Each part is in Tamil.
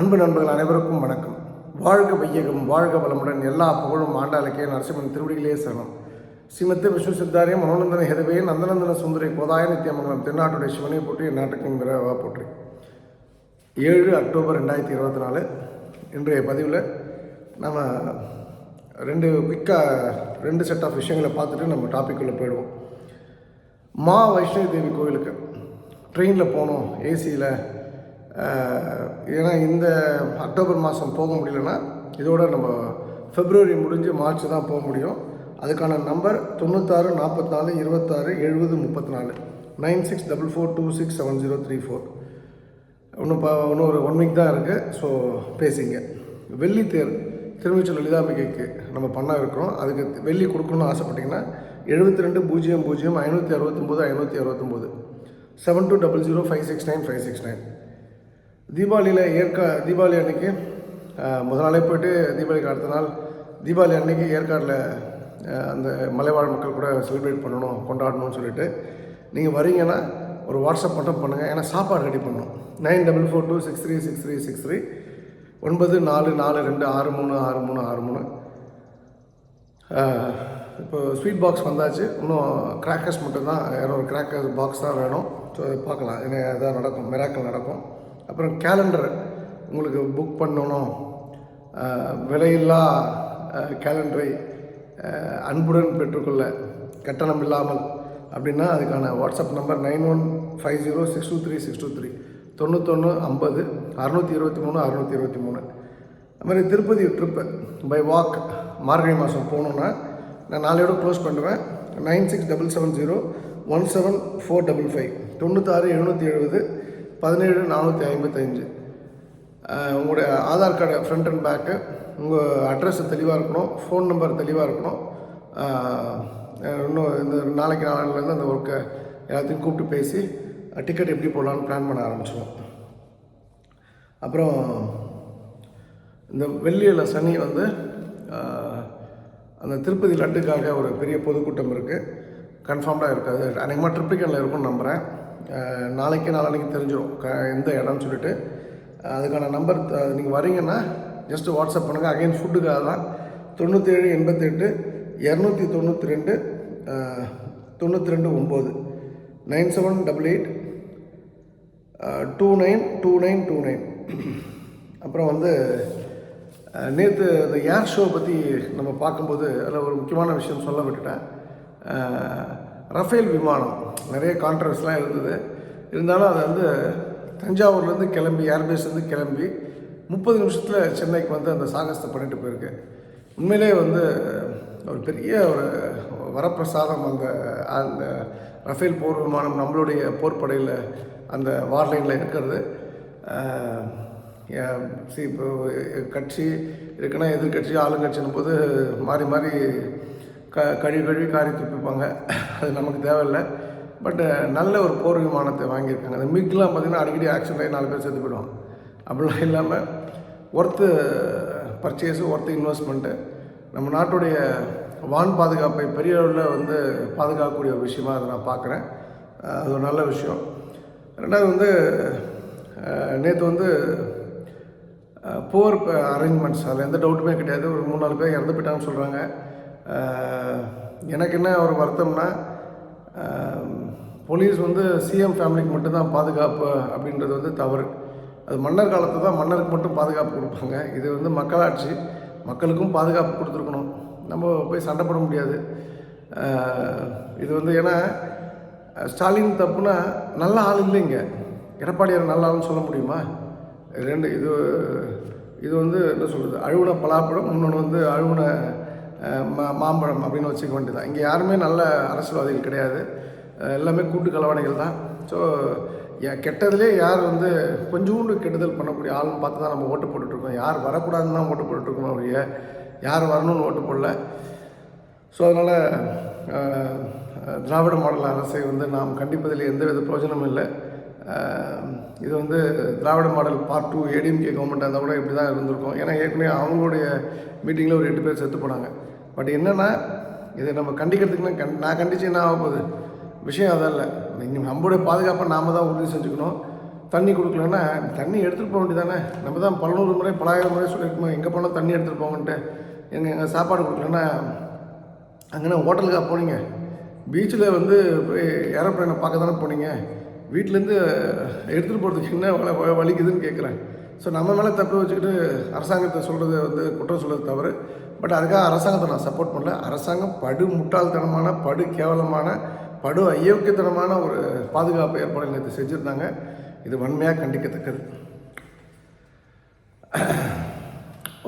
அன்பு நண்பர்கள் அனைவருக்கும் வணக்கம். வாழ்க வையகம் வாழ்க வளமுடன் எல்லா புகழும் ஆண்டாளுக்கே நரசிம்மன் திருவடிகளே சரணம் ஸ்ரீமத்து விஷ்ணு சித்தாரிய மனோநந்தன ஹெதவே நந்தநந்தன சுந்தரி கோதாய நித்தியமங்கலம் தென்னாட்டுடைய சிவனை போற்றி நாட்டுக்கும் விரைவாக போற்றி. ஏழு அக்டோபர் ரெண்டாயிரத்தி இருபத்தி நாலு. இன்றைய பதிவில் நம்ம ரெண்டு குயிக்காக ரெண்டு செட் ஆஃப் விஷயங்களை பார்த்துட்டு நம்ம டாப்பிக்குள்ளே போயிடுவோம். மா வைஷ்ணவி தேவி கோவிலுக்கு ட்ரெயினில் போனோம் ஏசியில் ஏன்னா இந்த அக்டோபர் மாதம் போக முடியலன்னா இதோட நம்ம ஃபெப்ரவரி முடிஞ்சு மார்ச் தான் போக முடியும். அதுக்கான நம்பர் தொண்ணூத்தாறு நாற்பத்தாலு இருபத்தாறு எழுபது முப்பத்தி நாலு nine six double four two six seven zero three four இன்னும் இப்போ இன்னும் ஒரு ஒன் வீக் தான் இருக்குது ஸோ பேசிங்க. வெள்ளி தேர் திருமிச்சல் லலிதாம்பிகைக்கு நம்ம பண்ண இருக்கிறோம். அதுக்கு வெள்ளி கொடுக்கணும்னு ஆசைப்பட்டிங்கன்னா எழுபத்தி ரெண்டு பூஜ்ஜியம் பூஜ்ஜியம் ஐநூற்றி அறுபத்தொம்போது ஐநூற்றி அறுபத்தொம்போது. Seven two double zero five six nine five six nine தீபாவளியில் ஏற்கா தீபாவளி அன்னைக்கு முதல் நாளே போயிட்டு தீபாவளிக்கு அடுத்த நாள் தீபாவளி அன்னைக்கு ஏற்காடில் அந்த மலைவாழ் மக்கள் கூட செலிப்ரேட் பண்ணணும் கொண்டாடணும்னு சொல்லிட்டு. நீங்கள் வரீங்கன்னா ஒரு வாட்ஸ்அப் மட்டும் பண்ணுங்கள் ஏன்னா சாப்பாடு ரெடி பண்ணணும். Nine double four two six three six three six three. ஒன்பது நாலு நாலு ரெண்டு ஆறு மூணு ஆறு மூணு ஆறு மூணு. இப்போ ஸ்வீட் பாக்ஸ் வந்தாச்சு. இன்னும் கிராக்கர்ஸ் மட்டும்தான். யாரோ ஒரு கிராக்கர்ஸ் பாக்ஸ் தான் வேணும். ஸோ பார்க்கலாம். ஏன்னா அதான் நடக்கும். மிராக்கள் நடக்கும். அப்புறம் கேலண்டர் உங்களுக்கு புக் பண்ணணும். விலையில்லா கேலண்டரை அன்புடன் பெற்றுக்கொள்ள கட்டணம் இல்லாமல் அப்படின்னா அதுக்கான WhatsApp number nine one five zero six two three six two three. தொண்ணூத்தொன்று ஐம்பது அறநூற்றி இருபத்தி மூணு அறநூற்றி இருபத்தி மூணு. அது மாதிரி திருப்பதி ட்ரிப்பு பை வாக் மார்கழி மாதம் போகணுன்னா நான் நாளையோட க்ளோஸ் பண்ணுவேன். Nine six double seven zero one seven four double five. தொண்ணூத்தாறு எழுநூற்றி எழுபது பதினேழு நானூற்றி ஐம்பத்தஞ்சு உங்களுடைய Aadhaar card front and back உங்கள் அட்ரஸ் தெளிவாக இருக்கணும் ஃபோன் நம்பர் தெளிவாக இருக்கணும். இன்னும் இந்த நாளைக்கு நாளிலேருந்து அந்த ஒர்க்கை எல்லாத்தையும் கூப்பிட்டு பேசி டிக்கெட் எப்படி போடலான்னு பிளான் பண்ண ஆரம்பிச்சிடுவோம் அப்புறம் இந்த வெள்ளியில் சனி வந்து அந்த திருப்பதி லட்டுக்காக ஒரு பெரிய பொதுக்கூட்டம் இருக்குது கன்ஃபார்ம்டாக இருக்காது அநேகமாக ட்ரிப்ளிகனில் இருக்கும்னு நம்புகிறேன் நாளைக்கு நாளைக்கு தெரிஞ்சிடும் க எந்த இடம்னு சொல்லிட்டு. அதுக்கான நம்பர் நீங்கள் வரீங்கன்னா ஜஸ்ட்டு வாட்ஸ்அப் பண்ணுங்கள் அகைன் ஃபுட்டுக்காக தான். தொண்ணூற்றேழு எண்பத்தெட்டு இரநூத்தி தொண்ணூற்றி ரெண்டு தொண்ணூற்றி ரெண்டு ஒம்பது nine seven double eight two nine two nine two nine. அப்புறம் வந்து நேற்று இந்த ஏர் ஷோ பற்றி நம்ம பார்க்கும்போது அதில் ஒரு முக்கியமான விஷயம் சொல்ல விட்டுட்டேன். ரஃபேல் விமானம். நிறைய கான்ட்ரவர்ஸ்லாம் இருந்தது. இருந்தாலும் அது வந்து தஞ்சாவூர்லேருந்து கிளம்பி ஏர்பேஸ்லேருந்து கிளம்பி முப்பது நிமிஷத்தில் சென்னைக்கு வந்து அந்த சாகசத்தை பண்ணிட்டு போயிருக்கு. உண்மையிலே வந்து ஒரு பெரிய ஒரு வரப்பிரசாதம் அந்த அந்த ரஃபேல் போர் விமானம் நம்மளுடைய போர்ப்படையில் அந்த வார்லைனில் இருக்கிறது. இப்போ கட்சி இருக்குன்னா எதிர்கட்சி ஆளுங்கட்சின்னும் போது மாறி மாறி க கழுவி கழுவி காரி துப்பிப்பாங்க அது நமக்கு தேவையில்லை. பட்டு நல்ல ஒரு போர் விமானத்தை வாங்கியிருக்காங்க. அந்த மிக்லாம் பார்த்திங்கன்னா அடிக்கடி ஆக்சிடென்ட் ஆகி நாலு பேர் செத்து போயிடுவாங்க. அப்படிலாம் இல்லாமல் ஒர்த்து பர்ச்சேஸு ஒர்த்து இன்வெஸ்ட்மெண்ட்டு நம்ம நாட்டுடைய வான் பாதுகாப்பை பெரிய அளவில் வந்து பாதுகாக்கக்கூடிய ஒரு விஷயமா அதை நான் பார்க்குறேன். அது ஒரு நல்ல விஷயம். ரெண்டாவது வந்து நேற்று வந்து போர் அரேஞ்ச்மெண்ட்ஸ் அதில் எந்த டவுட்டுமே கிடையாது. ஒரு மூணு நாலு பேர் இறந்து போயிட்டாங்கன்னு சொல்கிறாங்க எனக்கு என்ன ஒரு வருத்தம்னா போலீஸ் வந்து சிஎம் ஃபேமிலிக்கு மட்டும்தான் பாதுகாப்பு அப்படின்றது வந்து தவறு. அது மன்னர் காலத்தில் தான் மன்னருக்கு மட்டும் பாதுகாப்பு கொடுப்பாங்க. இது வந்து மக்களாட்சி. மக்களுக்கும் பாதுகாப்பு கொடுத்துருக்கணும். நம்ம போய் சண்டை போட முடியாது. இது வந்து ஏன்னா ஸ்டாலின் தப்புனா நல்ல ஆள் இல்லைங்க எடப்பாடியார் நல்ல ஆளுன்னு சொல்ல முடியுமா? ரெண்டு இது இது வந்து என்ன சொல்கிறது அழுகுன பலாப்பழம் இன்னொன்று வந்து அழுகுன மா மாம்பழம் அப்படின்னு வச்சுக்க வேண்டியதான் இங்கே யாருமே நல்ல அரசியல்வாதிகள் கிடையாது. எல்லாமே கூட்டு கலவாணிகள் தான். ஸோ கெட்டதுலேயே யார் வந்து கொஞ்சோண்டு கெடுதல் பண்ணக்கூடிய ஆளுன்னு பார்த்து தான் நம்ம ஓட்டு போட்டுட்ருக்கோம். யார் வரக்கூடாதுன்னு தான் ஓட்டு போட்டுட்ருக்கோம் ஒழிய யார் வரணும்னு ஓட்டு போடல. ஸோ அதனால் திராவிட மாடல் அரசை வந்து நாம் கண்டிப்பதில் எந்தவித பிரயோஜனமும் இல்லை. இது வந்து Dravida model part two ADMK government இருந்தால் கூட இப்படி தான் இருந்திருக்கும். ஏன்னா ஏற்கனவே அவங்களுடைய மீட்டிங்கில் ஒரு எட்டு பேர் செத்து போனாங்க. பட் என்னென்னா இதை நம்ம கண்டிக்கிறதுக்குலாம் கண் நான் கண்டிச்சு என்ன ஆக போகுது? விஷயம் அதல்ல. நீங்கள் நம்மளுடைய பாதுகாப்பை நாம் தான் உறுதி செஞ்சுக்கணும். தண்ணி கொடுக்கலன்னா தண்ணி எடுத்துகிட்டு போக வேண்டியதானே? நம்ம தான் பலநூறு முறை பலாயிரம் முறை சொல்லியிருக்கோம் எங்கே போனால் தண்ணி எடுத்துகிட்டு போங்கன்ட்டு. எங்கள் எங்கள் சாப்பாடு கொடுக்கலன்னா அங்கே ஹோட்டலுக்காக போனீங்க. பீச்சில் வந்து போய் ஏரோப்ளைனை பார்க்க தானே போனீங்க. வீட்டிலேருந்து எடுத்துகிட்டு போகிறதுக்கு என்ன வ- வலிக்குதுன்னு கேட்குறேன். ஸோ நம்ம மேலே தப்பு வச்சுக்கிட்டு அரசாங்கத்தை சொல்கிறது வந்து குற்றம் சொல்கிறது தவறு. பட் அதுக்காக அரசாங்கத்தை நான் சப்போர்ட் பண்ணல. அரசாங்கம் படு முட்டாள்தனமான படு கேவலமான படு அயோக்கியத்தனமான ஒரு பாதுகாப்பு ஏற்பாடுகள் நேற்று செஞ்சுருந்தாங்க. இது வன்மையாக கண்டிக்கத்தக்கது.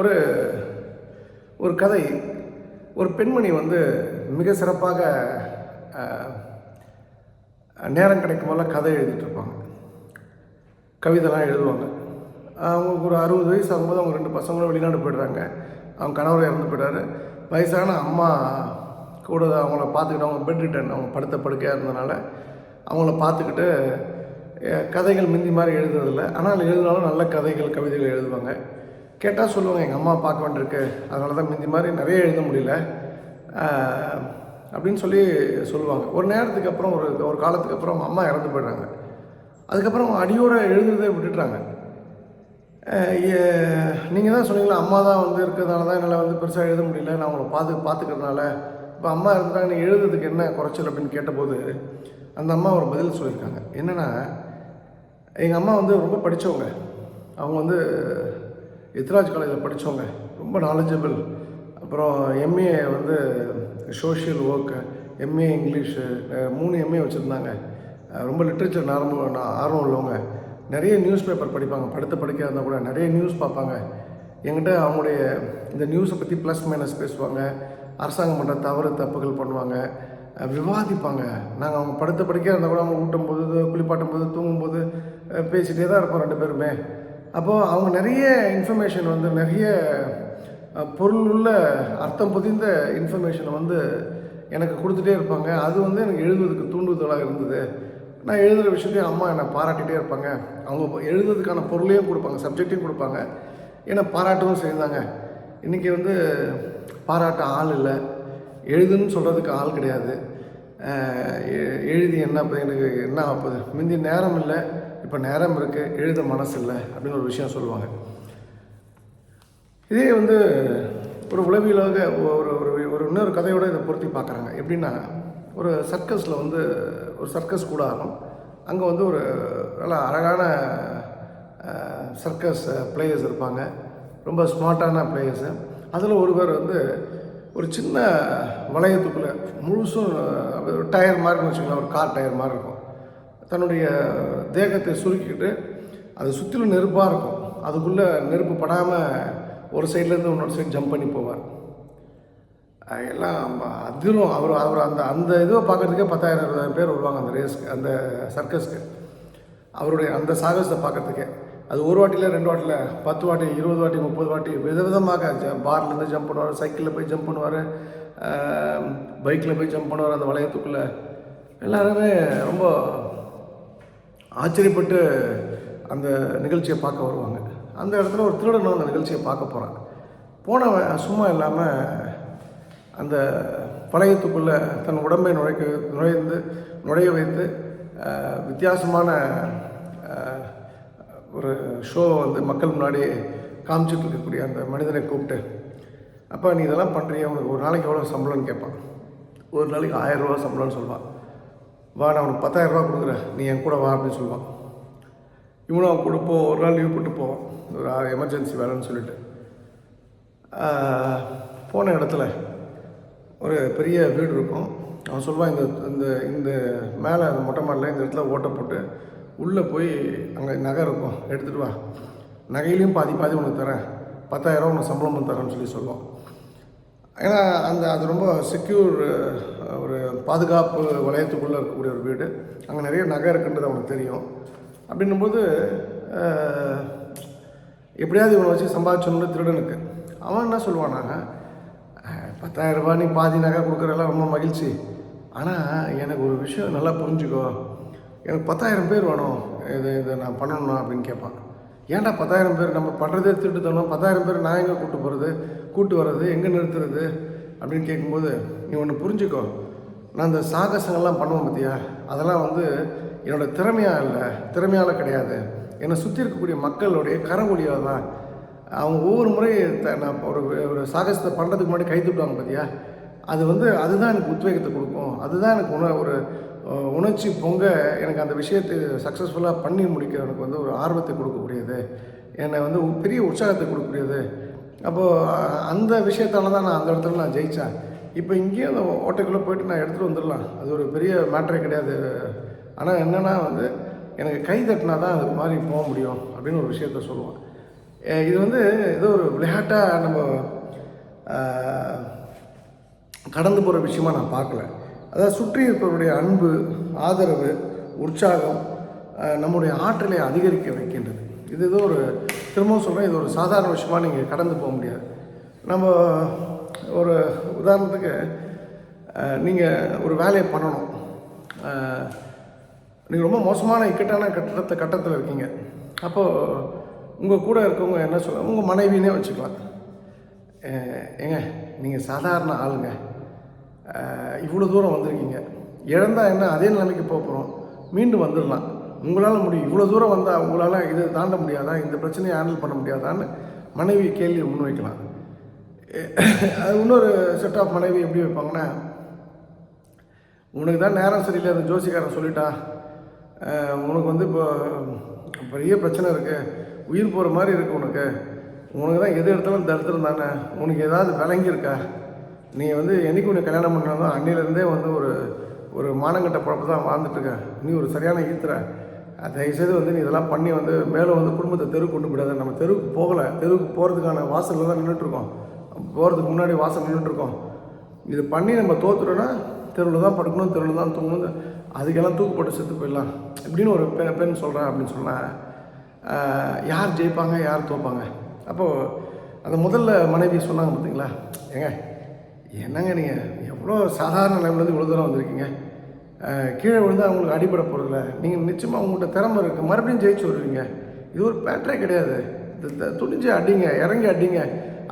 ஒரு ஒரு கதை. ஒரு பெண்மணி வந்து மிக சிறப்பாக நேரம் கிடைக்கும் போதெல்லாம் கதை எழுதிட்டுருப்பாங்க கவிதைலாம் எழுதுவாங்க. அவங்களுக்கு ஒரு அறுபது வயசு ஆகும்போது அவங்க ரெண்டு பசங்களும் வெளிநாடு போயிடுறாங்க. அவங்க கணவர் இறந்து போயிட்டார். வயசான அம்மா கூட அவங்கள பார்த்துக்கிட்டு அவங்க பெட் ரிட்டன் அவங்க படுத்த படுக்கையாக இருந்தனால அவங்கள பார்த்துக்கிட்டு கதைகள் மிந்தி மாதிரி எழுதுறதில்ல. ஆனால் எழுதினாலும் நல்ல கதைகள் கவிதைகள் எழுதுவாங்க. கேட்டால் சொல்லுவாங்க எங்கள் அம்மா பார்க்க வேண்டியிருக்கு. அதனால தான் மிந்தி மாதிரி நிறைய எழுத முடியல. அப்படின்னு சொல்லி சொல்லுவாங்க. ஒரு நேரத்துக்கு அப்புறம் ஒரு ஒரு காலத்துக்கு அப்புறம் அவங்க அம்மா இறந்து போயிடுறாங்க. அதுக்கப்புறம் அடியோட எழுதுறதே விட்டுட்டுறாங்க நீங்கள் தான் சொன்னீங்களா அம்மா தான் வந்து இருக்கிறதுனால தான் என்னால் வந்து பெருசாக எழுத முடியல. நான் அவங்கள பார்த்து பார்த்துக்கிறதுனால இப்போ அம்மா இருந்தால் நீ எழுதுறதுக்கு என்ன குறைச்சல் அப்படின்னு கேட்டபோது அந்த அம்மா ஒரு பதில் சொல்லியிருக்காங்க. என்னென்னா எங்கள் அம்மா வந்து ரொம்ப படித்தவங்க அவங்க வந்து எத்ராஜ் காலேஜில் படித்தவங்க ரொம்ப நாலேஜபிள் அப்புறம் எம்ஏ வந்து சோஷியல் ஒர்க்கு எம்ஏ இங்கிலீஷு மூணு எம்ஏ வச்சுருந்தாங்க. ரொம்ப லிட்ரேச்சர் ஆர்வம் ஆர்வம் உள்ளவங்க. நிறைய நியூஸ் பேப்பர் படிப்பாங்க. படுத்த படிக்க இருந்தால் கூட நிறைய நியூஸ் பார்ப்பாங்க. என்கிட்ட அவங்களுடைய இந்த நியூஸை பற்றி ப்ளஸ் மைனஸ் பேசுவாங்க. அரசாங்கம் பண்ணுற தவறு தப்புகள் பண்ணுவாங்க. விவாதிப்பாங்க. நாங்கள் அவங்க படுத்த படிக்க இருந்தால் கூட அவங்க ஊட்டும் போது குளிப்பாட்டும் போது தூங்கும்போது பேசிகிட்டே தான் இருப்போம் ரெண்டு பேருமே. அப்போது அவங்க நிறைய இன்ஃபர்மேஷன் வந்து நிறைய பொருள் உள்ள அர்த்தம் புதிந்த இன்ஃபர்மேஷனை வந்து எனக்கு கொடுத்துட்டே இருப்பாங்க. அது வந்து எனக்கு எழுதுவதற்கு தூண்டுதலாக இருந்தது. நான் எழுதுகிற விஷயத்தையும் அம்மா என்னை பாராட்டிகிட்டே இருப்பாங்க. அவங்க எழுதுறதுக்கான பொருளையும் கொடுப்பாங்க சப்ஜெக்டையும் கொடுப்பாங்க. என்னை பாராட்டவும் செய்தாங்க. இன்றைக்கி வந்து பாராட்ட ஆள் இல்லை. எழுதுன்னு சொல்கிறதுக்கு ஆள் கிடையாது. எ- எழுதி என்ன இப்போ எனக்கு என்ன ஆகுது முந்தி நேரம் இல்லை இப்போ நேரம் இருக்குது எழுத மனசு இல்லை அப்படின்னு ஒரு விஷயம் சொல்லுவாங்க. இதே வந்து ஒரு உளவியலாக ஒரு ஒரு ஒரு இன்னொரு கதையோடு இதை பொருத்தி பார்க்குறாங்க. எப்படின்னா ஒரு சர்க்கஸில் வந்து ஒரு சர்க்கஸ் கூடாரம். அங்கே வந்து ஒரு நல்ல அழகான சர்க்கஸ் பிளேயர்ஸ் இருப்பாங்க. ரொம்ப ஸ்மார்ட்டான பிளேயர்ஸு அதில் ஒருவர் வந்து ஒரு சின்ன வளையத்துக்குள்ளே முழுசும் ஒரு டயர் மாதிரி வச்சுக்கலாம் ஒரு கார் டயர் மாதிரி இருக்கும். தன்னுடைய தேகத்தை சுருக்கிக்கிட்டு அது சுற்றிலும் நெருப்பாக இருக்கும். அதுக்குள்ளே நெருப்பு படாமல் ஒரு சைட்லேருந்து இன்னொரு சைடு ஜம்ப் பண்ணி போவார். எல்லாம் அதிரும். அவர் அவர் அந்த அந்த இதுவை பார்க்குறதுக்கே பத்தாயிரம் இருபதாயிரம் பேர் வருவாங்க அந்த ரேஸ்க்கு அந்த சர்க்கஸ்க்கு அவருடைய அந்த சாகசத்தை பார்க்கறதுக்கே. அது ஒரு வாட்டியில் ரெண்டு வாட்டியில் பத்து வாட்டி இருபது வாட்டி முப்பது வாட்டி விதவிதமாக ஜ பார்லேருந்து ஜம்ப் பண்ணுவார் சைக்கிளில் போய் ஜம்ப் பண்ணுவார் பைக்கில் போய் ஜம்ப் பண்ணுவார் அந்த வளையத்துக்குள்ளே. எல்லாருமே ரொம்ப ஆச்சரியப்பட்டு அந்த நிகழ்ச்சியை பார்க்க வருவாங்க. அந்த இடத்துல ஒரு திருடன் அந்த நிகழ்ச்சியை பார்க்க போகிறான் போனவன் சும்மா இல்லாமல் அந்த பழையத்துக்குள்ளே தன் உடம்பை நுழைக்க நுழைந்து நுழைய வைத்து வித்தியாசமான ஒரு ஷோ வந்து மக்கள் முன்னாடி காமிச்சிட்டு இருக்கக்கூடிய அந்த மனிதனை கூப்பிட்டு அப்போ நீ இதெல்லாம் பண்ணுறிய உனக்கு ஒரு நாளைக்கு எவ்வளோ சம்பளம்னு கேட்பான். ஒரு நாளைக்கு ஆயிரம் சம்பளம்னு சொல்லுவான் வா நான் உனக்கு பத்தாயிரம் ரூபா கொடுக்குறேன். நீ என் கூட வா அப்படின்னு சொல்லுவான் இவனும் அவன் கொடுப்போம் ஒரு நாள் லீவ் போட்டு போவான். ஒரு எமர்ஜென்சி வேலைன்னு சொல்லிட்டு. போன இடத்துல ஒரு பெரிய வீடு இருக்கும். அவன் சொல்லுவான் இந்த இந்த இந்த மேலே அந்த மொட்டை மாடல இந்த இடத்துல ஓட்டை போட்டு உள்ளே போய் அங்கே நகை இருக்கும். எடுத்துகிட்டு வா. நகையிலையும் பாதி பாதி உனக்கு தரேன். பத்தாயிரம் உனக்கு சம்பளம் தரேன்னு சொல்லி சொல்லுவான். ஏன்னா அந்த அது ரொம்ப செக்யூர் ஒரு பாதுகாப்பு வளையத்துக்குள்ளே இருக்கக்கூடிய ஒரு வீடு. அங்கே நிறைய நகை இருக்குன்றது அவனுக்கு தெரியும். அப்படின்னும்போது எப்படியாவது இவனை வச்சு சம்பாதிச்சோன்னு திருடனுக்கு அவன் என்ன சொல்லுவானா பத்தாயிரம் ரூபாய் நீ பாதி நகை கொடுக்குறதெல்லாம் ரொம்ப மகிழ்ச்சி. ஆனால் எனக்கு ஒரு விஷயம் நல்லா புரிஞ்சுக்கோ. எனக்கு பத்தாயிரம் பேர் வேணும். இது இதை நான் பண்ணணும் அப்படின்னு கேட்பான். ஏன்டா பத்தாயிரம் பேர்? நம்ம பண்ணுறதே திருட்டு தரணும். பத்தாயிரம் பேர் நான் எங்கே கூப்பிட்டு போகிறது கூட்டு வர்றது? எங்கே நிறுத்துறது? அப்படின்னு கேட்கும்போது நீ ஒன்று புரிஞ்சுக்கோ. நான் இந்த சாகசங்கள்லாம் பண்ணுவேன் பார்த்தியா அதெல்லாம் வந்து என்னோட திறமையாக இல்லை. திறமையால் கிடையாது. என்னை சுற்றி இருக்கக்கூடிய மக்களுடைய கரங்கொலியால் தான் அவங்க ஒவ்வொரு முறை த- நான் ஒரு ஒரு சாகசத்தை பண்ணுறதுக்கு முன்னாடி கை தூட்டுவாங்க பார்த்தியா அது வந்து அதுதான் எனக்கு உத்வேகத்தை கொடுக்கும். அதுதான் எனக்கு உண ஒரு உணர்ச்சி பொங்க எனக்கு அந்த விஷயத்தை சக்ஸஸ்ஃபுல்லாக பண்ணி முடிக்க எனக்கு வந்து ஒரு ஆர்வத்தை கொடுக்கக்கூடியது. என்னை வந்து பெரிய உற்சாகத்தை கொடுக்கக்கூடியது. அப்போது அந்த விஷயத்தால தான் நான் அந்த இடத்துல நான் ஜெயித்தேன் இப்போ இங்கேயும் அந்த ஓட்டைக்குள்ளே போயிட்டு நான் எடுத்துகிட்டு வந்துடலாம். அது ஒரு பெரிய மேட்டரே கிடையாது. ஆனால் என்னென்னா வந்து எனக்கு கை தட்டினா தான் அது மாதிரி போக முடியும் அப்படின்னு ஒரு விஷயத்த சொல்லுவேன். இது வந்து ஏதோ ஒரு விளையாட்டாக நம்ம கடந்து போகிற விஷயமா நான் பார்க்கல. அதாவது சுற்றி இருப்பவருடைய அன்பு ஆதரவு உற்சாகம் நம்முடைய ஆற்றலை அதிகரிக்க வைக்கின்றது. இது ஏதோ ஒரு திரும்பவும் சொல்கிறேன் இது ஒரு சாதாரண விஷயமா நீங்கள் கடந்து போக முடியாது. நம்ம ஒரு உதாரணத்துக்கு நீங்கள் ஒரு வேலையை பண்ணணும். நீங்கள் ரொம்ப மோசமான இக்கட்டான கட்டத்தை கட்டத்தில் இருக்கீங்க. அப்போது உங்கள் கூட இருக்கவங்க என்ன சொல்ல உங்கள் மனைவினே வச்சுக்கலாம். ஏங்க நீங்கள் சாதாரண ஆளுங்க. இவ்வளோ தூரம் வந்திருக்கீங்க. இழந்தால் என்ன? அதே நிலைமைக்கு போக போகிறோம் மீண்டும் வந்துடலாம். உங்களால் முடியும். இவ்வளோ தூரம் வந்தால் உங்களால் இது தாண்ட முடியாதா? இந்த பிரச்சனையை ஹேண்டில் பண்ண முடியாதான்னு மனைவி கேள்வி முன்வைக்கலாம் அது இன்னொரு செட் ஆஃப் மனைவி எப்படி வைப்பாங்கன்னா உனக்கு தான் நேரம் சரியில்லை அந்த ஜோசிக்காரன் சொல்லிட்டா உனக்கு வந்து இப்போ பெரிய பிரச்சனை இருக்குது உயிர் போகிற மாதிரி இருக்குது உனக்கு. உனக்கு தான் எது எடுத்தாலும் தருத்திரம் தானே. உனக்கு ஏதாவது விளங்கியிருக்கா? நீ வந்து என்றைக்கு உன்னை கல்யாணம் பண்ணாலும் அன்னையிலேருந்தே வந்து ஒரு ஒரு மானங்கட்ட குழப்பம் தான் வாழ்ந்துட்டு இருக்க. நீ ஒரு சரியான ஈத்துற. தயவுசெய்து வந்து நீ இதெல்லாம் பண்ணி வந்து மேலே வந்து குடும்பத்தை தெருவுக்கு கொண்டு போயிடாத. நம்ம தெருவுக்கு போகலை. தெருவுக்கு போகிறதுக்கான வாசலில் தான் நின்றுட்டுருக்கோம் போகிறதுக்கு முன்னாடி வாசல் நின்றுட்டுருக்கோம் இது பண்ணி நம்ம தோத்துட்டோன்னா தெருவில் தான் படுக்கணும் தெருவில் தான் தூங்கணும். அதுக்கெல்லாம் தூக்கு போட்டு செத்து போயிடலாம். இப்படின்னு ஒரு பெண் பெண் சொல்கிறேன் அப்படின்னு சொன்னால் யார் ஜெயிப்பாங்க யார் தோப்பாங்க? அப்போது அந்த முதல்ல மனைவி சொன்னாங்க பார்த்தீங்களா ஏங்க என்னங்க நீங்கள் எவ்வளோ சாதாரண நிலைமையிலேருந்து இவ்வளோ தூரம் வந்திருக்கீங்க? கீழே விழுந்து அவங்களுக்கு அடிபட போகிறதில்ல நீங்கள் நிச்சயமாக உங்கள்கிட்ட திறமை இருக்குது மறுபடியும் ஜெயிச்சு வருவீங்க. இது ஒரு பேட்டரே கிடையாது. துணிஞ்சு அடிங்க இறங்கி அடிங்க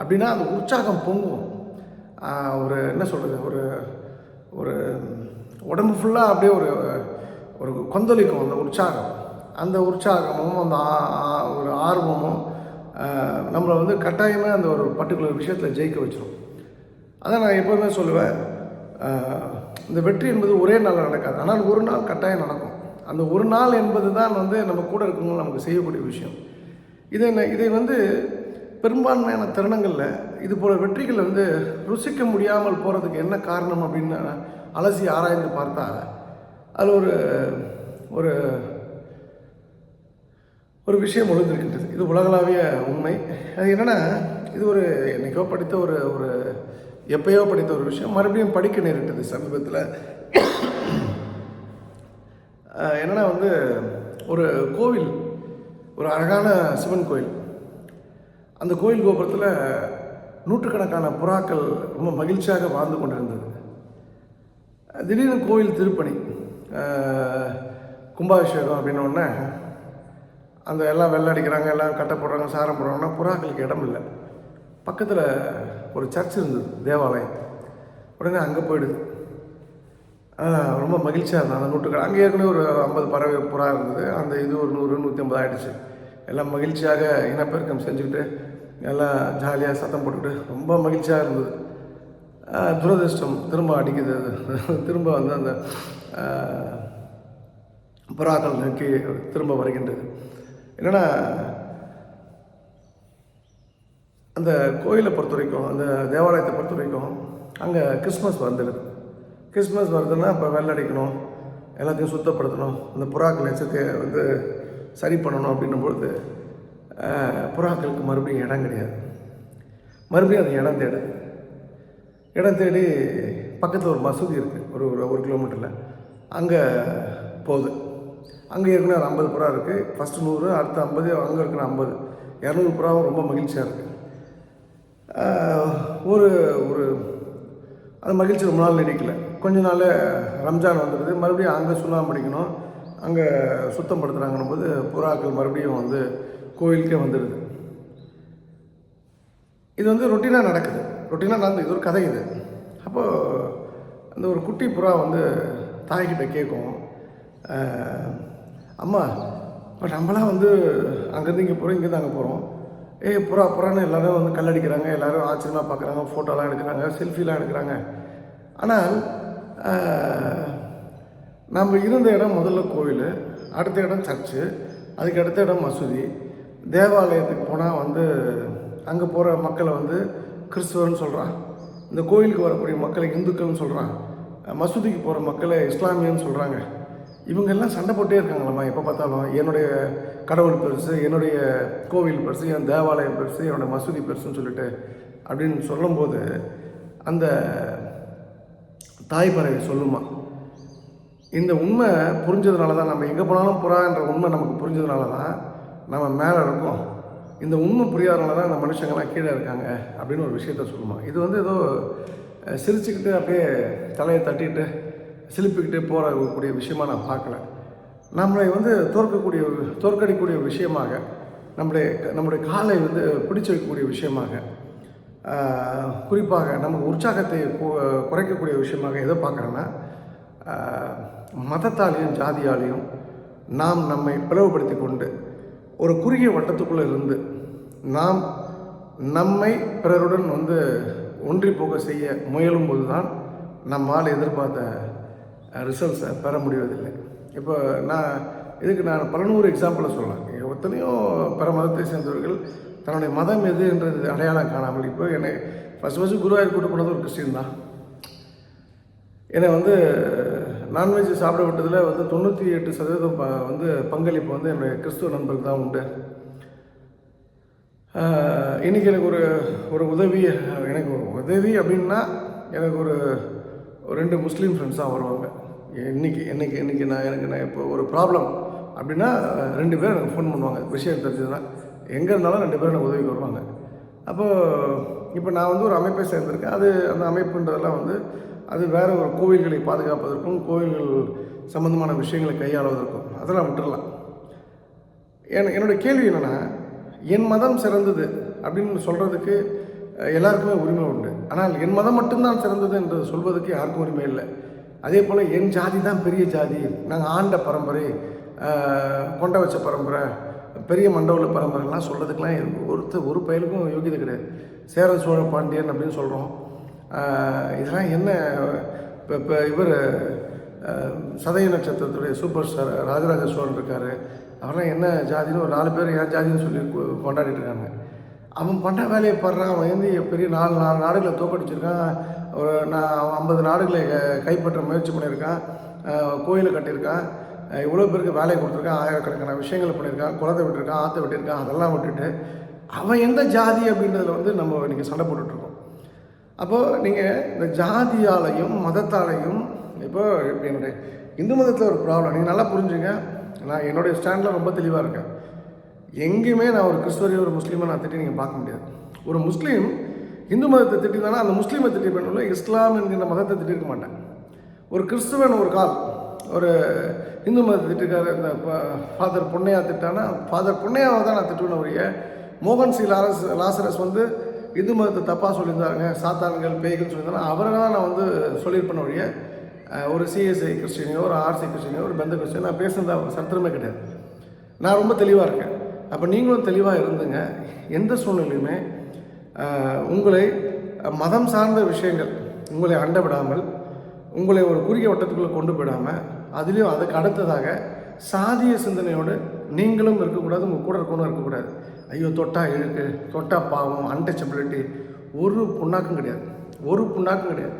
அப்படின்னா அந்த உற்சாகம் பொங்கும். ஒரு என்ன சொல்கிறது ஒரு ஒரு உடம்பு ஃபுல்லாக அப்படியே ஒரு ஒரு கொந்தளிக்கும் அந்த உற்சாகம். அந்த உற்சாகமும் அந்த ஆ- ஆ- ஒரு ஆர்வமும் நம்மளை வந்து கட்டாயமாக அந்த ஒரு பர்டிகுலர் விஷயத்தில் ஜெயிக்க வச்சிடும் அதான் நான் எப்போதுமே சொல்லுவேன். இந்த வெற்றி என்பது ஒரே நாளில் நடக்காது. ஆனால் ஒரு நாள் கட்டாயம் நடக்கும். அந்த ஒரு நாள் என்பது தான் வந்து நம்ம கூட இருக்கவங்க நமக்கு செய்யக்கூடிய விஷயம். இதை இதை வந்து பெரும்பான்மையான தருணங்களில் இது போல வெற்றிகள் வந்து ருசிக்க முடியாமல் போகிறதுக்கு என்ன காரணம் அப்படின்னு அலசி ஆராய்ந்து பார்த்தா அதில் ஒரு ஒரு ஒரு விஷயம் ஒழுந்திருக்கின்றது இது உலகளாவிய உண்மை. அது என்னென்னா இது ஒரு என்றைக்கோ படித்த ஒரு ஒரு எப்பயோ படித்த ஒரு விஷயம். மறுபடியும் படிக்க நேரிட்டது சமீபத்தில். என்னென்னா என்னன்னா வந்து ஒரு கோவில் ஒரு அழகான சிவன் கோயில் அந்த கோயில் கோபுரத்தில் நூற்றுக்கணக்கான புறாக்கள் ரொம்ப மகிழ்ச்சியாக வாழ்ந்து கொண்டிருந்தது. திடீர்னு கோயில் திருப்பணி கும்பாபிஷேகம் அப்படின்னோடனே அந்த எல்லாம் வெள்ளை அடிக்கிறாங்க எல்லாம் கட்டை போடுறாங்க சாரம் போடுறாங்கன்னா புறாக்களுக்கு இடம் இல்லை. பக்கத்தில் ஒரு சர்ச் இருந்தது தேவாலயம். உடனே அங்கே போயிடுது. ரொம்ப மகிழ்ச்சியாக இருந்தது. அந்த நூற்றுக்கள் அங்கே ஏற்கனவே ஒரு ஐம்பது பறவை புறா இருந்தது. அந்த இது ஒரு நூறு நூற்றி ஐம்பது ஆகிடுச்சு எல்லாம் மகிழ்ச்சியாக இனப்பெருக்கம் செஞ்சுக்கிட்டு எல்லாம் ஜாலியாக சத்தம் போட்டுக்கிட்டு ரொம்ப மகிழ்ச்சியாக இருந்தது. துரதிருஷ்டம் துரதிர்ஷ்டம் திரும்ப அடிக்குது அது. திரும்ப வந்து அந்த புறாக்கள் நோக்கி திரும்ப வருகின்றது. என்னென்னா அந்த கோயிலை பொறுத்த வரைக்கும் அந்த தேவாலயத்தை பொறுத்த வரைக்கும் அங்கே கிறிஸ்மஸ் வந்துடுது கிறிஸ்மஸ் வருதுன்னா இப்போ வெள்ளடிக்கணும் எல்லாத்தையும் சுத்தப்படுத்தணும் அந்த புறாக்கள் எச்சத்தை வந்து சரி பண்ணணும் அப்படின்னும் பொழுது புறாக்களுக்கு மறுபடியும் இடம் கிடையாது. மறுபடியும் அது இடம் தேடுது. இடம் தேடி பக்கத்தில் ஒரு மசூதி இருக்குது ஒரு ஒரு ஒரு கிலோமீட்டரில். அங்கே போகுது. அங்கே ஏற்கனவே ஒரு ஐம்பது புறா இருக்குது ஃபஸ்ட்டு நூறு அடுத்த ஐம்பது அங்கே இருக்கிற ஐம்பது. இரநூறு புறாவும் ரொம்ப மகிழ்ச்சியாக இருக்குது ஒரு ஒரு அது மகிழ்ச்சி ரொம்ப நாள் நீடிக்கல கொஞ்ச நாள் ரம்ஜான் வந்துடுது. மறுபடியும் அங்கே சுண்ணாம்பு அடிக்கணும். அங்கே சுத்தம் படுத்துகிறாங்கன்னும் போது புறாக்கள் மறுபடியும் வந்து கோயிலுக்கே வந்துடுது. இது வந்து ரொட்டீனாக நடக்குது. ரொட்டீனாக நடந்து இது ஒரு கதை இது. அப்போது அந்த ஒரு குட்டி புறா வந்து தாய்கிட்ட கேட்கும். ஆமாம் அம்மா இப்போ நம்மளாம் வந்து அங்கேருந்து இங்கே போகிறோம் இங்கேருந்து அங்கே போகிறோம் ஏய் புறா புறான்னு எல்லாரும் வந்து கல்லடிக்கிறாங்க எல்லோரும் ஆச்சரியமாக பார்க்குறாங்க ஃபோட்டோலாம் எடுக்கிறாங்க செல்ஃபிலாம் எடுக்கிறாங்க. ஆனால் நம்ம இருந்த இடம் முதல்ல கோவில் அடுத்த இடம் சர்ச்சு அதுக்கு அடுத்த இடம் மசூதி. தேவாலயத்துக்கு போனால் வந்து அங்கே போகிற மக்களை வந்து கிறிஸ்துவர்னு சொல்கிறான் இந்த கோயிலுக்கு வரக்கூடிய மக்களை இந்துக்கள்னு சொல்கிறான் மசூதிக்கு போகிற மக்களை இஸ்லாமியன்னு சொல்கிறாங்க இவங்கெல்லாம் சண்டை போட்டே இருக்காங்களாம்மா. எப்போ பார்த்தாலும் என்னுடைய கடவுள் பெருசு என்னுடைய கோவில் பெருசு என் தேவாலயம் பெருசு என்னுடைய மசூதி பெருசுன்னு சொல்லிட்டு அப்படின்னு சொல்லும்போது அந்த தாய் சொல்லுமா இந்த உண்மை புரிஞ்சதுனால தான் நம்ம எங்கே போனாலும் புறான்ற உண்மை நமக்கு புரிஞ்சதுனால தான் நம்ம மேலே இருக்கோம். இந்த உண்மை புரியாதனால தான் இந்த மனுஷங்கள்லாம் கீழே இருக்காங்க அப்படின்னு ஒரு விஷயத்த சொல்லுமா. இது வந்து ஏதோ சிரிச்சுக்கிட்டு அப்படியே தலையை தட்டிட்டு சிலிப்பிக்கிட்டு போகக்கூடிய விஷயமா நான் பார்க்கல. நம்மளை வந்து தோற்கக்கூடிய தோற்கடிக்கக்கூடிய விஷயமாக நம்முடைய நம்முடைய காலை வந்து பிடிச்சு வைக்கக்கூடிய விஷயமாக குறிப்பாக நமக்கு உற்சாகத்தை குறைக்கக்கூடிய விஷயமாக எதை பார்க்குறேன்னா மதத்தாலையும் ஜாதியாலையும் நாம் நம்மை பிளவுபடுத்தி கொண்டு ஒரு குறுகிய வட்டத்துக்குள்ளே இருந்து நாம் நம்மை பிறருடன் வந்து ஒன்றி போக செய்ய முயலும்போது தான் நம்மால் எதிர்பார்த்த ரிசல்ட்ஸை பெற முடிவதில்லை. இப்போ நான் இதுக்கு நான் பல நூறு எக்ஸாம்பிளை சொல்லலாம். எத்தனையோ பிற மதத்தை சேர்ந்தவர்கள் தன்னுடைய மதம் எது என்றது அடையாளம் காணாமல் இப்போ என்னை ஃபஸ்ட் ஃபஸ்ட்டு குருவாயூர் கூட்டு போனது ஒரு கிறிஸ்டின் தான். என்னை வந்து நான்வெஜ் சாப்பிட விட்டதில் வந்து தொண்ணூற்றி எட்டு சதவீதம் ப வந்து பங்களிப்பு வந்து என்னுடைய கிறிஸ்துவ நண்பருக்கு தான் உண்டு. இன்றைக்கி இன்னைக்கு எனக்கு ஒரு ஒரு உதவி எனக்கு ஒரு உதவி அப்படின்னா எனக்கு ஒரு ஒரு ரெண்டு முஸ்லீம் ஃப்ரெண்ட்ஸாக வருவாங்க. இன்னைக்கு இன்றைக்கி இன்றைக்கி நான் எனக்கு நான் இப்போ ஒரு ப்ராப்ளம் அப்படின்னா ரெண்டு பேரும் எனக்கு ஃபோன் பண்ணுவாங்க. விஷயம் தெரிஞ்சதுன்னா எங்கே இருந்தாலும் ரெண்டு பேரும் எனக்கு உதவிக்கு வருவாங்க. அப்போது இப்போ நான் வந்து ஒரு அமைப்பை சேர்ந்திருக்கேன். அது அந்த அமைப்புன்றதெல்லாம் வந்து அது வேறு ஒரு கோவில்களை பாதுகாப்பதற்கும் கோவில்கள் சம்மந்தமான விஷயங்களை கையாளுவதற்கும். அதெல்லாம் விட்டுடலாம் என் என்னோடய கேள்வி என்னென்னா என் மதம் சிறந்தது அப்படின்னு சொல்கிறதுக்கு எல்லாருக்குமே உரிமை உண்டு. ஆனால் என் மதம் மட்டும்தான் சிறந்தது என்று சொல்வதற்கு யாருக்கும் உரிமை இல்லை. அதே போல் என் ஜாதி தான் பெரிய ஜாதி. நாங்கள் ஆண்ட பரம்பரை கொண்ட வச்ச பரம்பரை பெரிய மண்டபல பரம்பரைலாம் சொல்கிறதுக்கெலாம் ஒருத்த ஒரு பயலுக்கும் யோகியதை கிடையாது. சேர சோழ பாண்டியன் அப்படின்னு சொல்கிறோம் இதெல்லாம் என்ன இப்போ இப்போ இவர் சதய நட்சத்திரத்துடைய சூப்பர் ஸ்டார் ராஜராஜ சோழன் இருக்கார். அவரெல்லாம் என்ன ஜாதின்னு ஒரு நாலு பேர் ஏன் ஜாதின்னு சொல்லி கொண்டாடிட்டு இருக்காங்க. அவன் பண்ண வேலையை பாடுறான். அவன் வந்து பெரிய நாலு நாலு நாடுகளை தோக்கடிச்சிருக்கான். ஒரு நான் அவன் ஐம்பது நாடுகளை கைப்பற்ற முயற்சி பண்ணியிருக்கான். கோயிலை கட்டியிருக்கான். இவ்வளோ பேருக்கு வேலையை கொடுத்துருக்கான். ஆயிரக்கணக்கான விஷயங்கள் பண்ணியிருக்கான். குளத்தை விட்டுருக்கான் ஆற்ற விட்டுருக்கான் அதெல்லாம் விட்டுட்டு அவன் எந்த ஜாதி அப்படின்றதுல வந்து நம்ம இன்றைக்கி சண்டை போட்டுட்ருக்கோம். அப்போது நீங்கள் இந்த ஜாதியாலையும் மதத்தாலையும் இப்போ இப்போ என்னுடைய இந்து மதத்தில் ஒரு ப்ராப்ளம் நீங்கள் நல்லா புரிஞ்சுங்க. நான் என்னுடைய ஸ்டாண்டில் ரொம்ப தெளிவாக இருக்கேன். எங்கேயுமே நான் ஒரு கிறிஸ்துவரையோ ஒரு முஸ்லீமை நான் திட்டி நீங்கள் பார்க்க முடியாது. ஒரு முஸ்லீம் இந்து மதத்தை திட்டினானா அந்த முஸ்லீமை திட்டி பண்ணல இஸ்லாம் என்கிற மதத்தை திட்டிருக்க மாட்டேன். ஒரு கிறிஸ்துவன் ஒரு கால் ஒரு இந்து மதத்தை திட்டிருக்காரு இந்த ஃபாதர் பொன்னையா திட்டானா ஃபாதர் பொன்னையாவை தான் நான் திட்டுவேன் ஒழிய மோகன் சி லாரஸ் லாசரஸ் வந்து இந்து மதத்தை தப்பாக சொல்லியிருந்தாருங்க சாத்தான்கள் பேய்கள் சொல்லியிருந்தாங்க அவரை தான் நான் வந்து சொல்லியிருப்பேன் ஒழிய ஒரு சிஎஸ்ஐ கிறிஸ்டியனையோ ஒரு ஆர்சி கிறிஸ்டியனையோ ஒரு பெந்த கிறிஸ்டியன் நான் பேசுனது ஒரு சத்திரமே கிடையாது. நான் ரொம்ப தெளிவாக இருக்கேன். அப்போ நீங்களும் தெளிவாக இருந்துங்க. எந்த சூழ்நிலையுமே உங்களை மதம் சார்ந்த விஷயங்கள் உங்களை அண்ட விடாமல் உங்களை ஒரு குறுகிய வட்டத்துக்குள்ளே கொண்டு போயிடாமல் அதுலேயும் அதுக்கு அடுத்ததாக சாதிய சிந்தனையோடு நீங்களும் இருக்கக்கூடாது உங்கள் கூட இருக்கணும் இருக்கக்கூடாது. ஐயோ தொட்டா இழுக்கு தொட்டா பாவம் அன்டச்சபிலிட்டி ஒரு புண்ணாக்கும் கிடையாது. ஒரு புண்ணாக்கும் கிடையாது.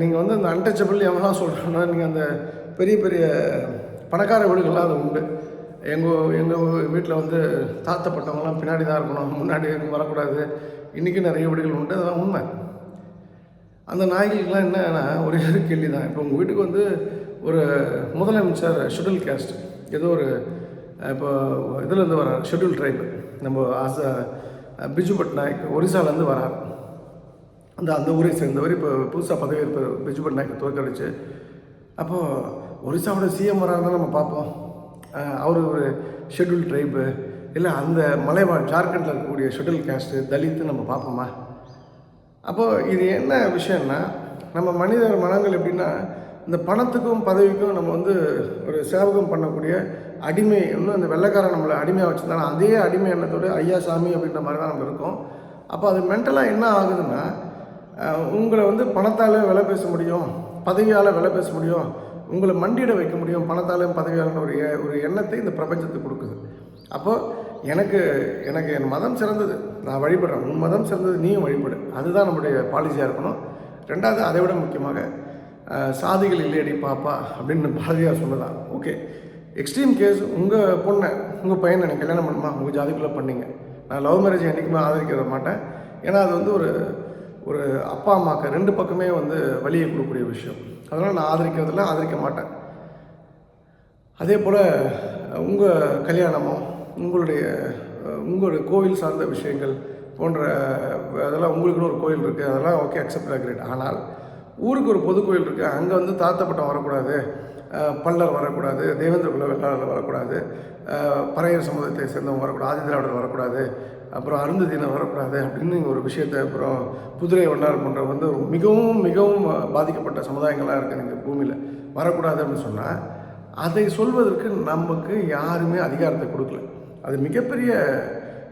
நீங்கள் வந்து அந்த அன்டச்சபிள் எவனா சொல்கிறோன்னா நீங்கள் அந்த பெரிய பெரிய பணக்கார வீடுகள்லாம் அது உண்டு. எங்கள் எங்கள் வீட்டில் வந்து தாத்தப்பட்டவங்களாம் பின்னாடி தான் இருக்கணும் முன்னாடி எதுவும் வரக்கூடாது. இன்றைக்கும் நிறைய வீடுகள் உண்டு அதெல்லாம் உண்மை. அந்த நாய்களுக்கெலாம் என்னன்னா ஒரே ஒரு கேள்வி தான் இப்போ உங்கள் வீட்டுக்கு வந்து ஒரு முதலமைச்சர் ஷெட்யூல் கேஸ்ட் ஏதோ ஒரு இப்போ இதுலேருந்து வரார் ஷெட்யூல் ட்ரைப் நம்ம ஆச பிஜு பட்நாயக் ஒரிசாலேருந்து வரார். அந்த அந்த ஊரை சேர்ந்தவர் இப்போ புதுசாக பதவியேற்பு பிஜு பட்நாயக் தோற்கடிச்சு. அப்போது ஒரிசாவோட சிஎம் வராருன்னு நம்ம பார்ப்போம். அவர் ஒரு ஷெட்யூல் ட்ரைபு இல்லை அந்த மலைவாழ் ஜார்க்கண்டில் இருக்கக்கூடிய ஷெட்யூல் கேஸ்ட்டு தலித்து நம்ம பார்ப்போமா? அப்போது இது என்ன விஷயம்னா நம்ம மனிதர் மனங்கள் எப்படின்னா இந்த பணத்துக்கும் பதவிக்கும் நம்ம வந்து ஒரு சேவகம் பண்ணக்கூடிய அடிமை இன்னும் இந்த வெள்ளைக்காரன் நம்மளை அடிமையாக வச்சுருந்தாலும் அதே அடிமை எண்ணத்தோடு ஐயா சாமி அப்படின்ற மாதிரி தான் நம்ம இருக்கோம். அப்போ அது மென்டலாக என்ன ஆகுதுன்னா உங்களை வந்து பணத்தால் விலை பேச முடியும் பதவியால் விலை பேச முடியும் உங்களை மண்டியிட வைக்க முடியும். பணத்தாலும் பதவியாலும் ஒரு ஒரு எண்ணத்தை இந்த பிரபஞ்சத்துக்கு கொடுக்குது. அப்போது எனக்கு எனக்கு என் மதம் சிறந்தது. நான் வழிபடுறேன். உன் மதம் சிறந்தது நீயும் வழிபடு. அதுதான் நம்முடைய பாலிசியாக இருக்கணும். ரெண்டாவது அதை விட முக்கியமாக சாதிகள் இல்லையடி பாப்பா அப்படின்னு பாரதியார் சொன்னதான். ஓகே. எக்ஸ்ட்ரீம் கேஸ் உங்கள் பொண்ணை உங்கள் பையனை எனக்கு கல்யாணம் பண்ணுமா? உங்கள் ஜாதிக்குள்ளே பண்ணிங்க. நான் லவ் மேரேஜ் என்றைக்குமே ஆதரிக்க மாட்டேன். ஏன்னா அது வந்து ஒரு ஒரு அப்பா அம்மாக்கு ரெண்டு பக்கமே வந்து வழியை கொடுக்கக்கூடிய விஷயம். அதனால் நான் ஆதரிக்கிறதில்ல ஆதரிக்க மாட்டேன். அதே போல் உங்கள் கல்யாணமோ உங்களுடைய உங்களுடைய கோவில் சார்ந்த விஷயங்கள் போன்ற அதெல்லாம் உங்களுக்குன்னு ஒரு கோயில் இருக்குது அதெல்லாம் ஓகே அக்செப்ட் கிரேட் ஆனால் ஊருக்கு ஒரு பொது கோயில் இருக்குது அங்கே வந்து தாத்தப்பட்டம் வரக்கூடாது பல்லர் வரக்கூடாது தேவேந்திர குல வெள்ளாளர் வரக்கூடாது பறையர் சமுதாயத்தை சேர்ந்தவங்க வரக்கூடாது ஆதி திராவிடர் வரக்கூடாது அப்புறம் அருந்ததினம் வரக்கூடாது அப்படின்னு ஒரு விஷயத்தை அப்புறம் குதிரை வண்ணார் போன்ற வந்து மிகவும் மிகவும் பாதிக்கப்பட்ட சமுதாயங்களாக இருக்குது இந்த பூமியில். வரக்கூடாது அப்படின்னு சொன்னால் அதை சொல்வதற்கு நமக்கு யாருமே அதிகாரத்தை கொடுக்கல. அது மிகப்பெரிய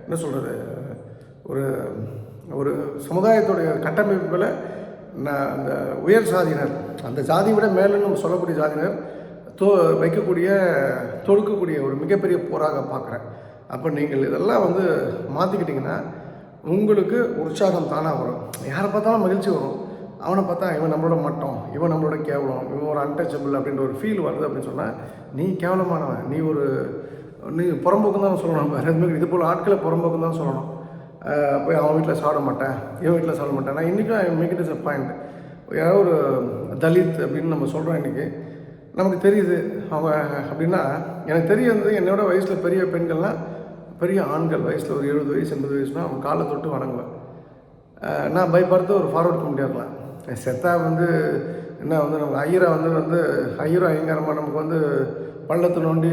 என்ன சொல்கிறது ஒரு ஒரு சமுதாயத்துடைய கட்டமைப்புகளை நான் அந்த உயர் சாதியினர் அந்த ஜாதியை விட மேலே நம்ம சொல்லக்கூடிய ஜாதியினர் தோ வைக்கக்கூடிய தொடுக்கக்கூடிய ஒரு மிகப்பெரிய போராக பார்க்குறேன். அப்போ நீங்கள் இதெல்லாம் வந்து மாற்றிக்கிட்டிங்கன்னா உங்களுக்கு உற்சாகம் தானாக வரும். யாரை பார்த்தாலும் மகிழ்ச்சி வரும். அவனை பார்த்தா இவன் நம்மளோட மட்டம் இவன் நம்மளோட கேவலம் இவன் ஒரு அன்டச்சபிள் அப்படின்ற ஒரு ஃபீல் வருது அப்படின்னு சொன்னால் நீ கேவலமானவன் நீ ஒரு நீ புறம்போக்குன்னு தான் சொல்லணும் நம்ம. இது போல் ஆட்களை புறம்போக்குன்னு தான் சொல்லணும். போய் அவன் வீட்டில் சாப்பிட மாட்டேன் இவன் வீட்டில் சாப்பிட மாட்டேன். நான் இன்றைக்கும் make it is a point யாரோ ஒரு தலித் அப்படின்னு நம்ம சொல்கிறோம் இன்றைக்கி நமக்கு தெரியுது அவங்க அப்படின்னா எனக்கு தெரிய வந்து என்னோட வயசில் பெரிய பெண்கள்லாம் பெரிய ஆண்கள் வயசில் ஒரு எழுபது வயசு எண்பது வயசுனா அவங்க காலை தொட்டு வணங்குவேன் நான் பயப்படுறது ஒரு ஃபார்வர்ட் கமிட்டியாக இருக்கலாம். செத்தா வந்து என்ன வந்து நம்ம ஐயரை வந்து வந்து ஐயரும் ஐயங்காரமாக நமக்கு வந்து பள்ளத்தை நோண்டி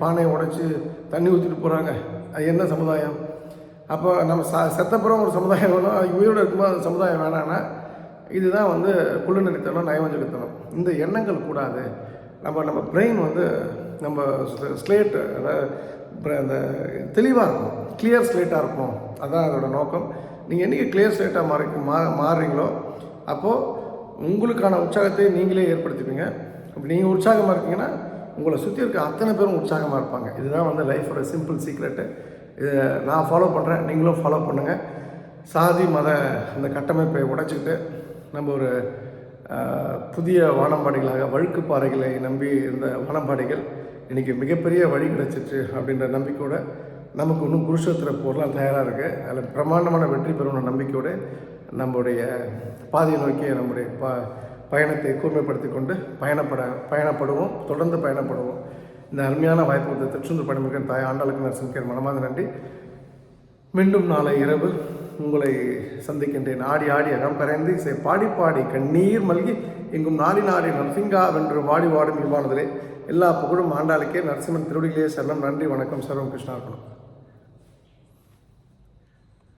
பானையை உடைச்சி தண்ணி ஊற்றிட்டு போகிறாங்க அது என்ன சமுதாயம்? அப்போ நம்ம ச செத்தப்புறம் ஒரு சமுதாயம் வேணும். அது உயிரோடு இருக்கும்போது அந்த சமுதாயம் வேணான்னா இதுதான் வந்து குள்ளுநரித்தனம் நயவஞ்சகத்தனம். இந்த எண்ணங்கள் கூடாது. நம்ம நம்ம பிரெயின் வந்து நம்ம ஸ்லேட் அதாவது அந்த தெளிவாக இருக்கும். கிளியர் ஸ்லேட்டாக இருக்கும். அதுதான் அதோட நோக்கம். நீங்கள் என்றைக்கு கிளியர் ஸ்லேட்டாக மாறி மா மாறுறீங்களோ அப்போது உங்களுக்கான உற்சாகத்தை நீங்களே ஏற்படுத்திப்பீங்க. அப்படி நீங்கள் உற்சாகமாக இருக்கீங்கன்னா உங்களை சுற்றி இருக்க அத்தனை பேரும் உற்சாகமாக இருப்பாங்க. இதுதான் வந்து லைஃபோட சிம்பிள் சீக்ரெட்டு இதை நான் ஃபாலோ பண்ணுறேன் நீங்களும் ஃபாலோ பண்ணுங்கள் சாதி மத அந்த கட்டமைப்பை உடைச்சிக்கிட்டு நம்ம ஒரு புதிய வானம்பாடிகளாக வழுக்கு பாறைகளை நம்பி இருந்த வானம்பாடிகள் இன்றைக்கி மிகப்பெரிய வழி கிடச்சிச்சு அப்படின்ற நம்பிக்கையோட நமக்கு இன்னும் குருஷேத்திர போரெலாம் தயாராக இருக்குது அதில் பிரம்மாண்டமான வெற்றி பெறும் நம்பிக்கையோடு நம்முடைய பாதையை நோக்கி நம்முடைய ப பயணத்தை கூர்மைப்படுத்தி கொண்டு பயணப்பட பயணப்படுவோம். தொடர்ந்து பயணப்படுவோம். இந்த அருமையான வாய்ப்பு கொடுத்த திருச்செந்தூர் பணிமிக்க தாய் ஆண்டாளுக்கு நரசிம்கேர் மனமாத நன்றி. மீண்டும் நாளை இரவு உங்களை சந்திக்கின்றேன். ஆடி ஆடி அகம் கரைந்து இசை பாடி பாடி கண்ணீர் மல்கி எங்கும் நாடி நாடி நரசிங்கா வென்று வாடி வாடும் இவ்வானதிலே எல்லா புகழும் ஆண்டாளுக்கே நரசிம்மன் திருவடிகளே சரணம். நன்றி வணக்கம். சர்வம் கிருஷ்ணார்ப்பணம்